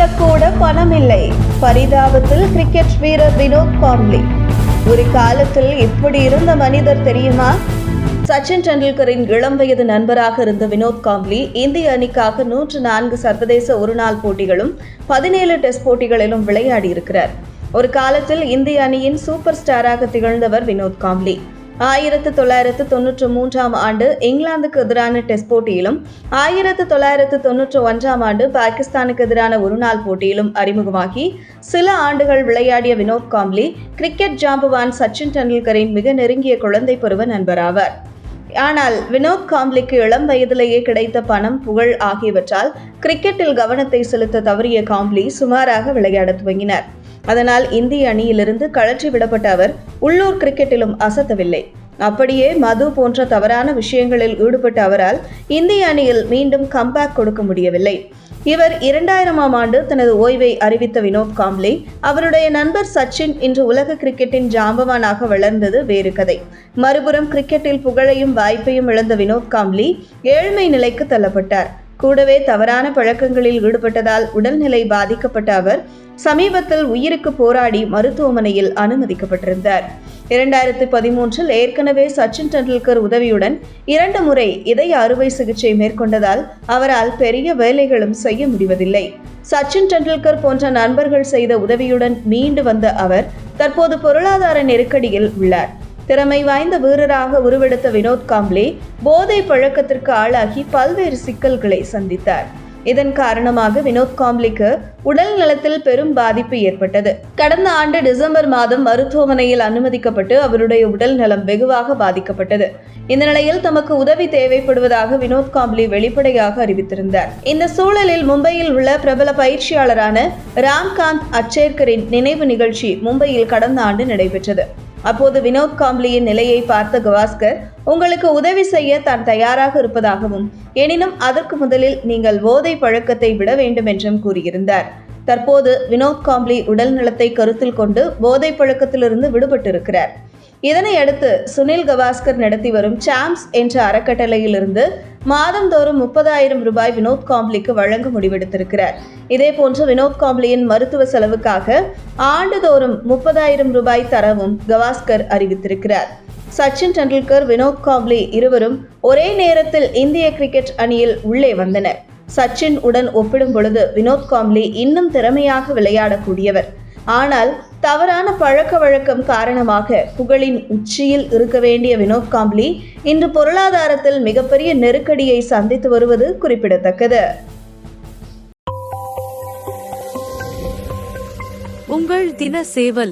சாப்பிடக்கூட பணமில்லை. பரிதாபத்தில் cricket வீரர் வினோத் காம்ப்ளி ஒரு காலத்தில் இப்படி இருந்த மனிதர் தெரியுமா? சச்சின் டெண்டுல்கரின் இளம் வயது நண்பராக இருந்த வினோத் காம்லி இந்திய அணிக்காக நூற்று நான்கு சர்வதேச ஒருநாள் போட்டிகளும் பதினேழு டெஸ்ட் போட்டிகளிலும் விளையாடியிருக்கிறார். ஒரு காலத்தில் இந்திய அணியின் சூப்பர் ஸ்டாராக திகழ்ந்தவர் வினோத் காம்ப்ளி ஆயிரத்து தொள்ளாயிரத்து தொன்னூற்று மூன்றாம் ஆண்டு இங்கிலாந்துக்கு எதிரான டெஸ்ட் போட்டியிலும் ஆயிரத்து தொள்ளாயிரத்து தொன்னூற்று ஒன்றாம் ஆண்டு பாகிஸ்தானுக்கு எதிரான ஒருநாள் போட்டியிலும் அறிமுகமாகி சில ஆண்டுகள் விளையாடிய வினோத் காம்ப்ளி கிரிக்கெட் ஜாம்பவான் சச்சின் டெண்டுல்கரின் மிக நெருங்கிய குழந்தை பருவ நண்பராவார். ஆனால் வினோத் காம்லிக்கு இளம் வயதிலேயே கிடைத்த பணம் புகழ் ஆகியவற்றால் கிரிக்கெட்டில் கவனத்தை செலுத்த தவறிய காம்லி சுமாராக விளையாடத் துவங்கினார். அதனால் இந்திய அணியிலிருந்து கழற்றி விடப்பட்ட அவர் உள்ளூர் கிரிக்கெட்டிலும் அசத்தவில்லை. அப்படியே மது போன்ற தவறான விஷயங்களில் ஈடுபட்ட அவரால் இந்திய அணியில் மீண்டும் கம்பேக் கொடுக்க முடியவில்லை. இவர் இரண்டாயிரமாம் ஆண்டு தனது ஓய்வை அறிவித்த வினோத் காம்ப்ளே அவருடைய நண்பர் சச்சின் இன்று உலக கிரிக்கெட்டின் ஜாம்பவானாக வளர்ந்தது வேறு கதை. மறுபுறம் கிரிக்கெட்டில் புகழையும் வாய்ப்பையும் இழந்த வினோத் காம்ப்ளி ஏழ்மை நிலைக்கு தள்ளப்பட்டார். கூடவே தவறான பழக்கங்களில் ஈடுபட்டதால் உடல்நிலை பாதிக்கப்பட்ட அவர் சமீபத்தில் உயிருக்கு போராடி மருத்துவமனையில் அனுமதிக்கப்பட்டிருந்தார். இரண்டாயிரத்தி பதிமூன்றில் ஏற்கனவே சச்சின் டெண்டுல்கர் உதவியுடன் இரண்டு முறை இதய அறுவை சிகிச்சை மேற்கொண்டதால் அவரால் பெரிய வேலைகளும் செய்ய முடிவதில்லை. சச்சின் டெண்டுல்கர் போன்ற நண்பர்கள் செய்த உதவியுடன் மீண்டு வந்த அவர் தற்போது பொருளாதார நெருக்கடியில் உள்ளார். திறமை வாய்ந்த வீரராக உருவெடுத்த வினோத் காம்ப்ளே போதை பழக்கத்திற்கு ஆளாகி பல்வேறு சிக்கல்களை சந்தித்தார். இதன் காரணமாக வினோத் காம்ப்ளிக்கு உடல் நலத்தில் பெரும் பாதிப்பு ஏற்பட்டது. கடந்த ஆண்டு டிசம்பர் மாதம் மருத்துவமனையில் அனுமதிக்கப்பட்டு அவருடைய உடல் நலம் வெகுவாக பாதிக்கப்பட்டது. இந்த நிலையில் தமக்கு உதவி தேவைப்படுவதாக வினோத் காம்ப்ளி வெளிப்படையாக அறிவித்திருந்தார். இந்த சூழலில் மும்பையில் உள்ள பிரபல பயிற்சியாளரான ராம்காந்த் அச்சேர்கரின் நினைவு நிகழ்ச்சி மும்பையில் கடந்த ஆண்டு நடைபெற்றது. அப்போது வினோத் காம்ப்ளியின் நிலையை பார்த்த கவாஸ்கர் உங்களுக்கு உதவி செய்ய தான் தயாராக இருப்பதாகவும் எனினும் அதற்கு முதலில் நீங்கள் போதை பழக்கத்தை விட வேண்டும் என்றும் கூறியிருந்தார். தற்போது வினோத் காம்ப்ளி உடல் நலத்தை கருத்தில் கொண்டு போதை பழக்கத்திலிருந்து விடுபட்டிருக்கிறார். இதனையடுத்து சுனில் கவாஸ்கர் நடத்தி வரும் சாம்ஸ் என்ற அறக்கட்டளையிலிருந்து மாதந்தோறும் முப்பதாயிரம் ரூபாய் வினோத் காம்ப்ளிக்கு வழங்க முடிவெடுத்திருக்கிறார். இதேபோன்று வினோத் காம்ப்ளியின் மருத்துவ செலவுக்காக ஆண்டுதோறும் முப்பதாயிரம் ரூபாய் தரவும் கவாஸ்கர் அறிவித்திருக்கிறார். சச்சின் டெண்டுல்கர் வினோத் காம்ப்ளி இருவரும் ஒரே நேரத்தில் இந்திய கிரிக்கெட் அணியில் உள்ளே வந்தனர். சச்சின் உடன் ஒப்பிடும் பொழுது வினோத் காம்ப்ளி இன்னும் திறமையாக விளையாடக்கூடியவர். ஆனால் தவறான பழக்க வழக்கம் காரணமாக புகழின் உச்சியில் இருக்க வேண்டிய வினோத் காம்ப்ளி இன்று பொருளாதாரத்தில் மிகப்பெரிய நெருக்கடியை சந்தித்து வருவது குறிப்பிடத்தக்கது. உங்கள் தின சேவல்